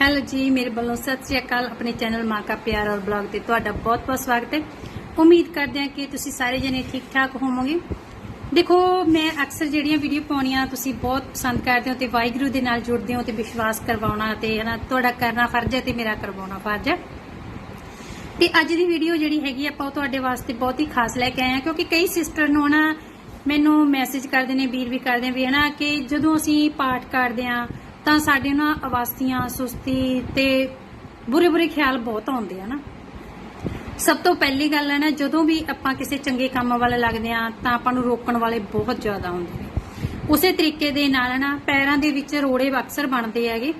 Hello ਜੀ, ਮੇਰੇ ਵੱਲੋਂ ਸਤਿ ਸ਼੍ਰੀ ਅਕਾਲ। ਆਪਣੇ ਚੈਨਲ ਮਾਂ ਕਾ ਪਿਆਰ ਔਰ ਬਲੌਗ ਤੇ ਤੁਹਾਡਾ ਬਹੁਤ ਬਹੁਤ ਸਵਾਗਤ ਹੈ। ਉਮੀਦ ਕਰਦੇ ਹਾਂ ਕਿ ਤੁਸੀਂ ਸਾਰੇ ਜਣੇ ਠੀਕ ਠਾਕ ਹੋਵੋਗੇ। ਦੇਖੋ, ਮੈਂ ਅਕਸਰ ਜਿਹੜੀਆਂ ਵੀਡੀਓ ਪਾਉਣੀਆਂ ਤੁਸੀਂ ਬਹੁਤ ਪਸੰਦ ਕਰਦੇ ਹੋ ਤੇ ਵਾਹਿਗੁਰੂ ਦੇ ਨਾਲ ਜੁੜਦੇ ਹੋ ਤੇ ਵਿਸ਼ਵਾਸ ਕਰਵਾਉਣਾ ਤੇ ਹਨਾ ਤੁਹਾਡਾ ਕਰਨਾ ਫਰਜ਼ ਹੈ ਤੇ ਮੇਰਾ ਕਰਵਾਉਣਾ ਫਰਜ਼ ਹੈ। ਤੇ ਅੱਜ ਦੀ ਵੀਡੀਓ ਜਿਹੜੀ ਹੈਗੀ ਆਪਾਂ ਉਹ ਤੁਹਾਡੇ ਵਾਸਤੇ ਬਹੁਤ ਹੀ ਖਾਸ ਲੈ ਕੇ ਆਏ ਹਾਂ ਕਿਉਂਕਿ ਕਈ ਸਿਸਟਰ ਨੂੰ ਨਾ ਮੈਨੂੰ ਮੈਸੇਜ ਕਰਦੇ ਨੇ, ਵੀਰ ਵੀ ਕਰਦੇ ਨੇ ਵੀ ਹਨਾ ਕਿ ਜਦੋਂ ਅਸੀਂ ਪਾਠ ਕਰਦੇ ਆ ਤਾਂ ਸਾਡੇ ਨਾ ਅਵਾਸਤੀਆਂ ਸੁਸਤੀ ਤੇ ਬੁਰੇ ਬੁਰੇ ਖਿਆਲ ਬਹੁਤ ਆਉਂਦੇ ਆ ਨਾ। ਸਭ ਤੋਂ ਪਹਿਲੀ ਗੱਲ ਹੈ ਨਾ, ਜਦੋਂ ਵੀ ਆਪਾਂ ਕਿਸੇ ਚੰਗੇ ਕੰਮ ਵੱਲ ਲੱਗਦੇ ਆ ਤਾਂ ਆਪਾਂ ਨੂੰ ਰੋਕਣ ਵਾਲੇ ਬਹੁਤ ਜ਼ਿਆਦਾ ਹੁੰਦੇ ਨੇ। ਉਸੇ ਤਰੀਕੇ ਦੇ ਨਾਲ ਨਾ, ਪੈਰਾਂ ਦੇ ਵਿੱਚ ਰੋੜੇ ਅਕਸਰ ਬਣਦੇ ਹੈਗੇ।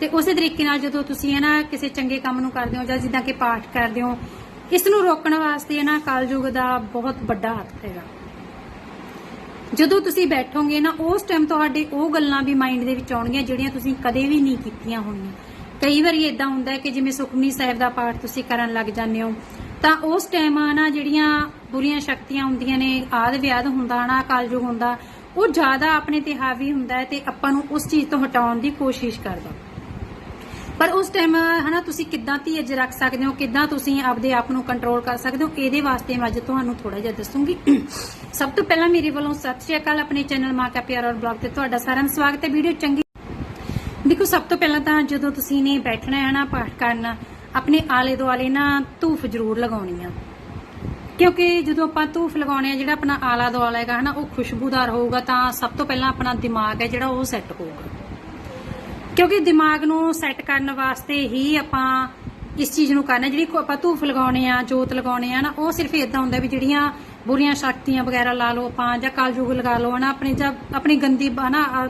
ਤੇ ਉਸੇ ਤਰੀਕੇ ਨਾਲ ਜਦੋਂ ਤੁਸੀਂ ਹੈ ਨਾ ਕਿਸੇ ਚੰਗੇ ਕੰਮ ਨੂੰ ਕਰਦੇ ਹੋ ਜਾਂ ਜਿੱਦਾਂ ਕਿ ਪਾਠ ਕਰਦੇ ਹੋ, ਇਸ ਨੂੰ ਰੋਕਣ ਵਾਸਤੇ ਹੈ ਨਾ ਕਲਯੁਗ ਦਾ ਬਹੁਤ ਵੱਡਾ ਹੱਥ ਹੈਗਾ। ਜਦੋਂ ਤੁਸੀਂ ਬੈਠੋਗੇ ਨਾ, ਉਸ ਟਾਈਮ ਤੁਹਾਡੇ ਉਹ ਗੱਲਾਂ ਵੀ ਮਾਈਂਡ ਦੇ ਵਿੱਚ ਆਉਣਗੀਆਂ, ਜਿਹੜੀਆਂ ਤੁਸੀਂ ਕਦੇ ਵੀ ਨਹੀਂ ਕੀਤੀਆਂ ਹੋਣਗੀਆਂ। ਕਈ ਵਾਰੀ ਇਦਾਂ ਹੁੰਦਾ ਹੈ ਕਿ ਜਿਵੇਂ ਸੁਖਮਨੀ ਸਾਹਿਬ ਦਾ ਪਾਠ ਤੁਸੀਂ ਕਰਨ ਲੱਗ ਜਾਂਦੇ ਹੋ, ਤਾਂ ਉਸ ਟਾਈਮ ਨਾ, ਜਿਹੜੀਆਂ ਬੁਰੀਆਂ ਸ਼ਕਤੀਆਂ ਹੁੰਦੀਆਂ ਨੇ, ਆਦ ਵਿਆਦ ਹੁੰਦਾ ਨਾ, ਕਲਯੁਗ ਹੁੰਦਾ, ਉਹ ਜ਼ਿਆਦਾ ਆਪਣੇ ਤੇ ਹਾਵੀ ਹੁੰਦਾ ਹੈ ਤੇ ਆਪਾਂ ਨੂੰ ਉਸ ਚੀਜ਼ ਤੋਂ ਹਟਾਉਣ ਦੀ ਕੋਸ਼ਿਸ਼ ਕਰਦਾ। ਪਰ ਉਸ ਟਾਈਮ ਹਨਾ, ਤੁਸੀਂ ਕਿੱਦਾਂ ਧੀਰਜ ਰੱਖ ਸਕਦੇ ਹੋ, ਕਿੱਦਾਂ ਤੁਸੀਂ ਆਪਦੇ ਆਪ ਨੂੰ ਕੰਟਰੋਲ ਕਰ ਸਕਦੇ ਹੋ, ਇਹਦੇ ਵਾਸਤੇ ਮੈਂ ਅੱਜ ਤੁਹਾਨੂੰ ਥੋੜਾ ਜਿਹਾ ਦੱਸੂਗੀ। ਸਭ ਤੋਂ ਪਹਿਲਾਂ ਮੇਰੇ ਵੱਲੋਂ ਸਤਿ ਸ਼੍ਰੀ ਅਕਾਲ ਆਪਣੇ ਚੈਨਲ ਮਾਂ ਕਾ ਪਿਆਰ ਔਰ ਬਲੌਗ ਤੇ ਤੁਹਾਡਾ ਸਾਰਿਆਂ ਦਾ ਸਵਾਗਤ ਹੈ। ਵੀਡੀਓ ਚੰਗੀ ਦੇਖੋ, ਸਭ ਤੋਂ ਪਹਿਲਾਂ ਤਾਂ ਜਦੋਂ ਤੁਸੀਂ ਨੇ ਬੈਠਣਾ ਹੈ ਨਾ ਪਾਠ ਕਰਨਾ, ਆਪਣੇ ਆਲੇ ਦੁਆਲੇ ਨਾ ਧੂਫ ਜ਼ਰੂਰ ਲਗਾਉਣੀ ਆ। ਕਿਉਂਕਿ ਜਦੋਂ ਆਪਾਂ ਧੂਫ ਲਗਾਉਣੇ ਆ, ਜਿਹੜਾ ਆਪਣਾ ਆਲਾ ਦੁਆਲਾ ਹੈਗਾ ਹਨਾ, ਉਹ ਖੁਸ਼ਬੂਦਾਰ ਹੋਊਗਾ ਤਾਂ ਸਭ ਤੋਂ ਪਹਿਲਾਂ ਆਪਣਾ ਦਿਮਾਗ ਹੈ ਜਿਹੜਾ ਉਹ ਸੈੱਟ ਹੋਊਗਾ। ਕਿਉਂਕਿ ਦਿਮਾਗ ਨੂੰ ਸੈੱਟ ਕਰਨ ਵਾਸਤੇ ਹੀ ਆਪਾਂ ਇਸ ਚੀਜ਼ ਨੂੰ ਕਰਨਾ ਜਿਹੜੀ ਆਪਾਂ ਧੂਫ ਲਗਾਉਣੇ ਆ, ਜੋਤ ਲਗਾਉਣੇ ਆ ਨਾ, ਉਹ ਸਿਰਫ ਇਦਾਂ ਹੁੰਦਾ ਵੀ ਜਿਹੜੀਆਂ ਬੁਰੀਆਂ ਸ਼ਕਤੀਆਂ ਵਗੈਰਾ ਲਾ ਲਓ ਆਪਾਂ, ਜਾਂ ਕਲਯੁਗ ਲਗਾ ਲਓ, ਹਨਾ, ਆਪਣੀ ਜਾਂ ਆਪਣੀ ਗੰਦੀ ਹਨਾ,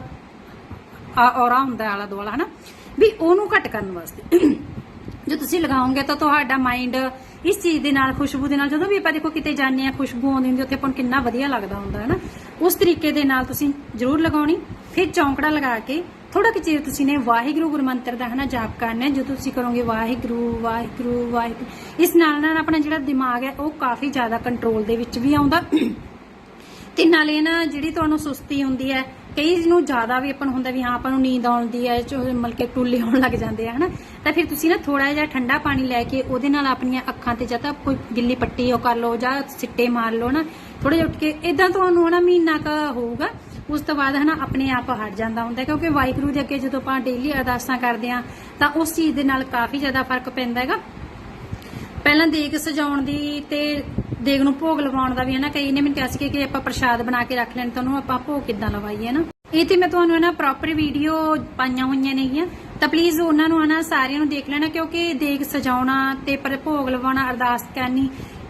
ਆ ਔਰਾ ਹੁੰਦਾ ਆਲਾ ਦੁਆਲਾ, ਹਨਾ। ਵੀ ਉਹਨੂੰ ਘਟ ਕਰਨ ਵਾਸਤੇ। ਜੇ ਤੁਸੀਂ ਲਗਾਓਗੇ ਤਾਂ ਤੁਹਾਡਾ ਮਾਈਂਡ ਇਸ ਚੀਜ਼ ਦੇ ਨਾਲ, ਖੁਸ਼ਬੂ ਦੇ ਨਾਲ, ਜਦੋਂ ਵੀ ਆਪਾਂ ਦੇਖੋ ਕਿਤੇ ਜਾਂਦੇ ਆ, ਖੁਸ਼ਬੂ ਆਉਂਦੀ ਹੁੰਦੀ ਉੱਥੇ ਆਪਾਂ ਨੂੰ ਕਿੰਨਾ ਵਧੀਆ ਲੱਗਦਾ ਹੁੰਦਾ ਹੈ ਨਾ ਉਸ ਤਰੀਕੇ ਦੇ ਨਾਲ ਤੁਸੀਂ ਜ਼ਰੂਰ ਲਗਾਉਣੀ, ਫਿਰ ਚੌਂਕੜਾ ਲਗਾ ਕੇ ਥੋੜਾ ਕਿ ਚਿਰ ਤੁਸੀਂ ਨੇ ਵਾਹਿਗੁਰੂ ਗੁਰਮੰਤਰ ਦਾ ਹਨਾ ਜਾਪ ਕਰਨਾ ਜਦੋਂ ਤੁਸੀਂ ਕਰੋਗੇ ਵਾਹਿਗੁਰੂ ਵਾਹਿਗੁਰੂ ਵਾਹਿਗੁਰੂ। ਇਸ ਨਾਲ ਨਾਲ ਆਪਣਾ ਜਿਹੜਾ ਦਿਮਾਗ ਹੈ, ਉਹ ਕਾਫੀ ਜ਼ਿਆਦਾ ਕੰਟਰੋਲ ਦੇ ਵਿੱਚ ਵੀ ਆਉਂਦਾ। ਤੇ ਨਾਲੇ ਨਾ ਜਿਹੜੀ ਤੁਹਾਨੂੰ ਸੁਸਤੀ ਹੁੰਦੀ ਹੈ, ਕਈ ਨੂੰ ਜ਼ਿਆਦਾ ਵੀ ਆਪਾਂ ਨੂੰ ਹੁੰਦਾ ਵੀ ਹਾਂ, ਆਪਾਂ ਨੂੰ ਨੀਂਦ ਆਉਂਦੀ ਹੈ, ਚੋ ਟੁੱਲੇ ਹੋਣ ਲੱਗ ਜਾਂਦੇ ਆ, ਹਨਾ। ਤਾਂ ਫਿਰ ਤੁਸੀਂ ਨਾ ਥੋੜਾ ਜਿਹਾ ਠੰਡਾ ਪਾਣੀ ਲੈ ਕੇ ਉਹਦੇ ਨਾਲ ਆਪਣੀਆਂ ਅੱਖਾਂ ਤੇ ਜਾਂ ਤਾਂ ਕੋਈ ਗਿੱਲੀ ਪੱਟੀ ਉਹ ਕਰ ਲਓ ਜਾਂ ਸਿੱਟੇ ਮਾਰ ਲਓ ਨਾ ਥੋੜਾ ਜਿਹਾ ਉੱਠ ਕੇ ਇਦਾਂ ਤੁਹਾਨੂੰ ਹਨਾ ਮਹੀਨਾ ਕ ਹੋਊਗਾ। ਉਸ ਤੋਂ ਬਾਅਦ ਹਨਾ ਆਪਣੇ ਆਪ ਹਟ ਜਾਂਦਾ ਹੁੰਦਾ ਕਿਉਂਕਿ ਵਾਹਿਗੁਰੂ ਦੇ ਅੱਗੇ ਜਦੋਂ ਆਪਾਂ ਡੇਲੀ ਅਰਦਾਸਾਂ ਕਰਦੇ ਆ ਤਾਂ ਉਸ ਚੀਜ਼ ਦੇ ਨਾਲ ਕਾਫੀ ਜ਼ਿਆਦਾ ਫ਼ਰਕ ਪੈਂਦਾ ਹੈਗਾ। ਪਹਿਲਾਂ ਦੇਗ ਸਜਾਉਣ ਦੀ ਤੇ ਦੇਗ ਨੂੰ ਭੋਗ ਲਵਾਉਣ ਦਾ ਵੀ ਹੈ ਕਈ ਨੇ ਮੈਨੂੰ ਕਿਹਾ ਸੀ ਕਿ ਆਪਾਂ ਪ੍ਰਸ਼ਾਦ ਬਣਾ ਕੇ ਰੱਖ ਲੈਣ, ਤਾਂ ਉਹਨੂੰ ਆਪਾਂ ਭੋਗ ਕਿੱਦਾਂ ਲਵਾਈਏ ਨਾ ਇਹ ਤੇ ਮੈਂ ਤੁਹਾਨੂੰ ਨਾ ਪ੍ਰੋਪਰ ਵੀਡੀਓ ਪਾਈਆਂ ਹੋਈਆਂ ਨੇਗੀਆਂ, ਤਾਂ ਪਲੀਜ਼ ਉਹਨਾਂ ਨੂੰ ਹਨਾ ਸਾਰਿਆਂ ਨੂੰ ਦੇਖ ਲੈਣਾ, ਕਿਉਂਕਿ ਦੇਗ ਸਜਾਉਣਾ ਤੇ ਪਰ ਭੋਗ ਲਵਾਉਣਾ ਅਰਦਾਸ ਕਰਨੀ,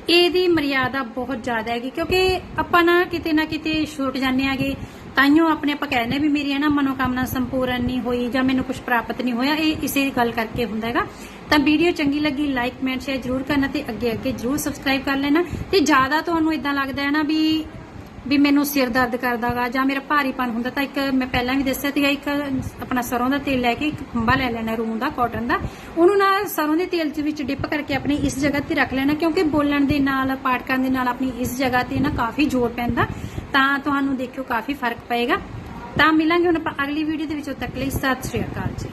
ਇਹਦੀ ਮਰਿਆਦਾ ਬਹੁਤ ਜ਼ਿਆਦਾ ਹੈਗੀ, ਕਿਉਂਕਿ ਆਪਾਂ ਨਾ ਕਿਤੇ ਨਾ ਕਿਤੇ ਛੁੱਟ ਜਾਂਦੇ ਆਗੇ ਤਾਈਓ ਆਪਣੇ ਆਪਾਂ ਕਹਿੰਦੇ ਵੀ ਮੇਰੀ ਹੈ ਨਾ ਮਨੋਕਾਮਨਾ ਸੰਪੂਰਨ ਨਹੀਂ ਹੋਈ ਜਾਂ ਮੈਨੂੰ ਕੁਝ ਪ੍ਰਾਪਤ ਨਹੀਂ ਹੋਇਆ, ਇਹ ਇਸੇ ਗੱਲ ਕਰਕੇ ਹੁੰਦਾ ਹੈਗਾ। ਤਾਂ ਵੀਡੀਓ ਚੰਗੀ ਲੱਗੀ ਲਾਈਕ ਕਮੈਂਟ ਸ਼ੇਅਰ ਜਰੂਰ ਕਰਨਾ ਤੇ ਅੱਗੇ ਅੱਗੇ ਜਰੂਰ ਸਬਸਕ੍ਰਾਈਬ ਕਰ ਲੈਣਾ। ਤੇ ਜ਼ਿਆਦਾ ਤੁਹਾਨੂੰ ਇਦਾਂ ਲੱਗਦਾ ਹੈ ਨਾ ਵੀ ਵੀ ਮੈਨੂੰ ਸਿਰ ਦਰਦ ਕਰਦਾਗਾ ਜਾਂ ਮੇਰਾ ਭਾਰੀਪਨ ਹੁੰਦਾ, ਤਾਂ ਇੱਕ ਮੈਂ ਪਹਿਲਾਂ ਵੀ ਦੱਸਿਆ ਸੀਗਾ, ਇੱਕ ਆਪਣਾ ਸਰੋਂ ਦਾ ਤੇਲ ਲੈ ਕੇ ਇੱਕ ਖੰਭਾ ਲੈ ਲੈਣਾ ਰੂਮ ਦਾ ਕਾਟਨ ਦਾ। ਉਹਨੂੰ ਨਾ ਸਰੋਂ ਦੇ ਤੇਲ ਦੇ ਵਿੱਚ ਡਿਪ ਕਰਕੇ ਆਪਣੀ ਇਸ ਜਗ੍ਹਾ ਤੇ ਰੱਖ ਲੈਣਾ, ਕਿਉਂਕਿ ਬੋਲਣ ਦੇ ਨਾਲ ਪਾਠ ਕਰਨ ਦੇ ਨਾਲ ਆਪਣੀ ਇਸ ਜਗ੍ਹਾ ਤੇ ਨਾ ਕਾਫੀ ਜ਼ੋਰ ਪੈਂਦਾ। ਤਾਂ ਤੁਹਾਨੂੰ ਦੇਖਿਓ ਕਾਫੀ ਫ਼ਰਕ ਪਏਗਾ। ਤਾਂ ਮਿਲਾਂਗੇ ਹੁਣ ਆਪਾਂ ਅਗਲੀ ਵੀਡੀਓ ਦੇ ਵਿੱਚ। ਉਦੋਂ ਤੱਕ ਲਈ ਸਤਿ ਸ਼੍ਰੀ ਅਕਾਲ ਜੀ।